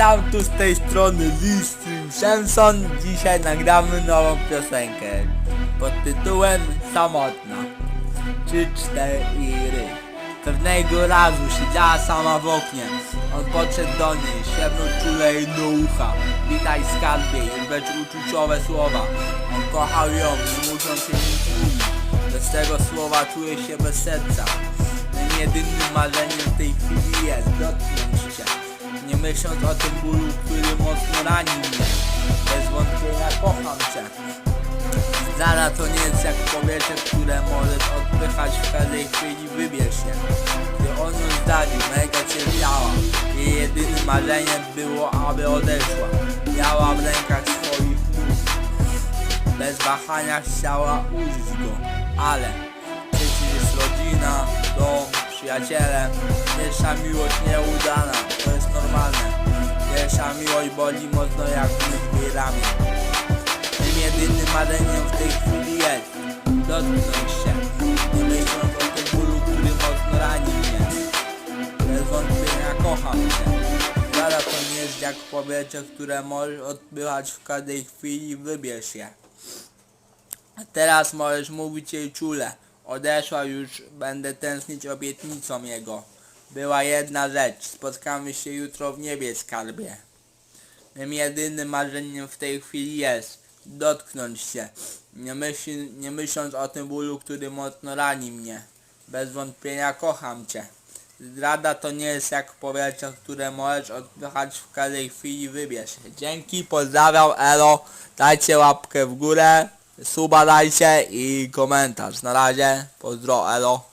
Witam tu z tej strony Listy Samson. Dzisiaj nagramy nową piosenkę pod tytułem Samotna. Trzy, cztery. Pewnego razu siedziała sama w oknie. On podszedł do niej, sięgnął czule jej do ucha. Witaj skarbie, i wręcz uczuciowe słowa. On kochał ją, nie musząc jej nic mówić. Bez tego słowa czuje się bez serca. Moim jedynym marzeniem w tej chwili jest dotknąć cię. Nie myśląc o tym bólu, który mocno rani mnie. Bez wątpienia kocham cię. Zara to nie jest jak powietrze, które możesz odpychać w każdej chwili, wybierz się. Gdy on ją zdradził, mega cierpiała. Jej jedynym marzeniem było, aby odeszła. Miała w rękach swoich nóg. Bez wahania chciała użyć go, ale przecież jest rodzina, dom, przyjaciele. Pierwsza miłość jest normalne. Pierwsza miłość boli mocno jak jej ramię. Tym jedynym marzeniem w tej chwili jest dotknąć się, nie myśląc o tym bólu, który mocno rani mnie. Bez wątpienia kocham cię. Zara to nie jest jak powietrze, które możesz odpychać w każdej chwili, wybierz je. A teraz możesz mówić jej czule. Odeszła już, będę tęsknić obietnicą jego. Była jedna rzecz, spotkamy się jutro w niebie, skarbie. Mym jedynym marzeniem w tej chwili jest dotknąć się, nie, myśl, nie myśląc o tym bólu, który mocno rani mnie. Bez wątpienia kocham cię. Zdrada to nie jest jak powietrze, które możesz odpychać w każdej chwili, wybierz. Dzięki, pozdrawiam, elo, dajcie łapkę w górę, suba dajcie i komentarz. Na razie, pozdro, elo.